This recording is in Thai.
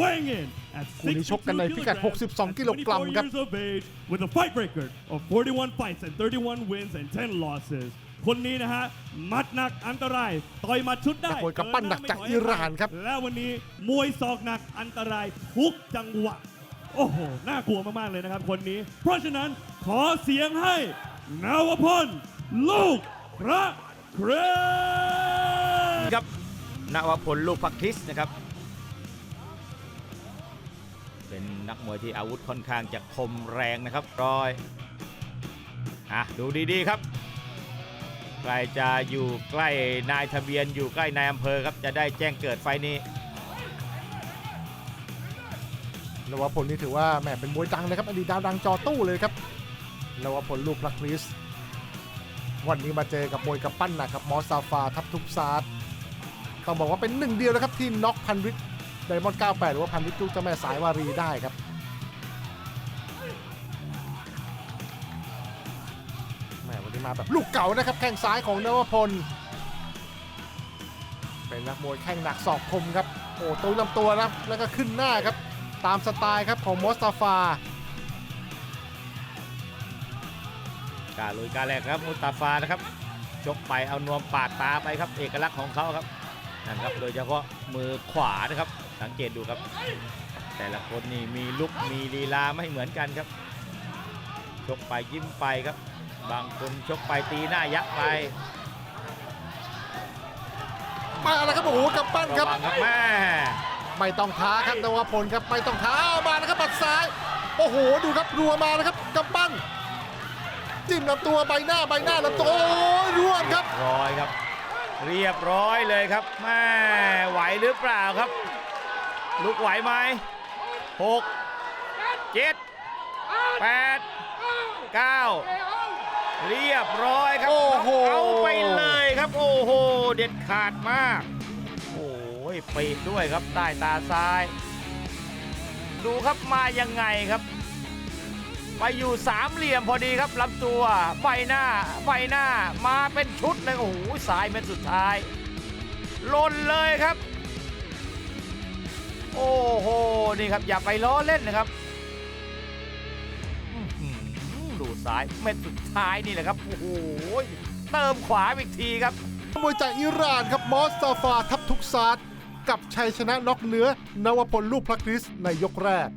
weighing in at คู่นี้ชกกันในพิกัด 62 กิโลกรัมครับ years of age with a fight record of 41 fights and 31 wins and 10 losses คนนี้นะฮะหมัดหนักอันตรายต่อยหมัดชุดได้นักมวยกำปั้นหนักจากอิหร่านครับ และวันนี้มวยศอกหนักอันตรายทุกจังหวะ โอ้โห น่ากลัวมาก ๆ เลยนะครับคนนี้ เพราะฉะนั้นขอเสียงให้นาวพลลูกพระเครนครับนวพลลูกพักคริสนะครับ เป็นนักมวยที่อาวุธค่อนข้างจะคมแรงนะครับรอยอะดูดีๆครับ ใครจะอยู่ใกล้นายทะเบียนอยู่ใกล้นายอำเภอครับจะได้แจ้งเกิดไฟนี้นวพลนี่ถือว่าแหมเป็นมวยดังนะครับอดีตดาวดังจอตู้เลยครับนวพลลูกพลักคริสวันนี้มาเจอกับมวยกับปั้นหนักกับมอสซาฟาทับทุกซาร์ต้องบอกว่าเป็นหนึ่งเดียวนะครับที่น็อกพันริต ไดมอนด์98 หรือว่าพันริตลูกเจ้าแม่สายวารีได้ครับแหมวันนี้มาแบบลูกเก่านะครับ แข้งซ้ายของนวพล เป็นนักมวยแข้งหนักศอกคมครับ โอ้ตุ้ยลำตัวนะแล้วก็ขึ้นหน้าครับ ตามสไตล์ครับของมอสตาฟาการลุยการแรกครับมุตตาฟานะครับชกไปเอานวมปาดตาไปครับ เอกลักษณ์ของเขาครับนั่นครับโดยเฉพาะมือขวานะครับ สังเกตดูครับ แต่ละคนนี่มีลุกมีลีลาไม่เหมือนกันครับ ชกไปยิ้มไปครับ บางคนชกไปตีหน้ายักษ์ไปมาแล้วครับโอ้โหกับปั้นคระรับวังครับแม่ไม่ต้องท้าครับนวพลครับไม่ต้องท้าเอามานะครับปัดซ้าย โอ้โหดูครับรัวมาแล้วครับกับปั้นจิ้มลำตัวใบหน้าใบหน้าลำตัวโอ้ยร่วงครับ ร้อยครับ เรียบร้อยเลยครับแม่ไหวหรือเปล่าครับ ลุกไหวไหมหกเจ็ดแปดเก้าเรียบร้อยครับโอ้โหเอาไปเลยครับโอ้โห เด็ดขาดมาก โอ้ยปีกด้วยครับใต้ตาซ้าย ดูครับมายังไงครับ ไปอยู่สามเหลี่ยมพอดีครับลำตัวใบหน้าใบหน้ามาเป็นชุดเลยโอ้โหสายเม็ดสุดท้ายหล่นเลยครับ โอ้โห นี่ครับอย่าไปล้อเล่นนะครับดูซ้ายเม็ดสุดท้ายนี่แหละครับ โอ้โห เติมขวาอีกทีครับมวยจากอิหร่านครับมอสซาฟาทับทุกซาร์กับชัยชนะน็อกเหนื้อนวพลลูกพระคริสในยกแรก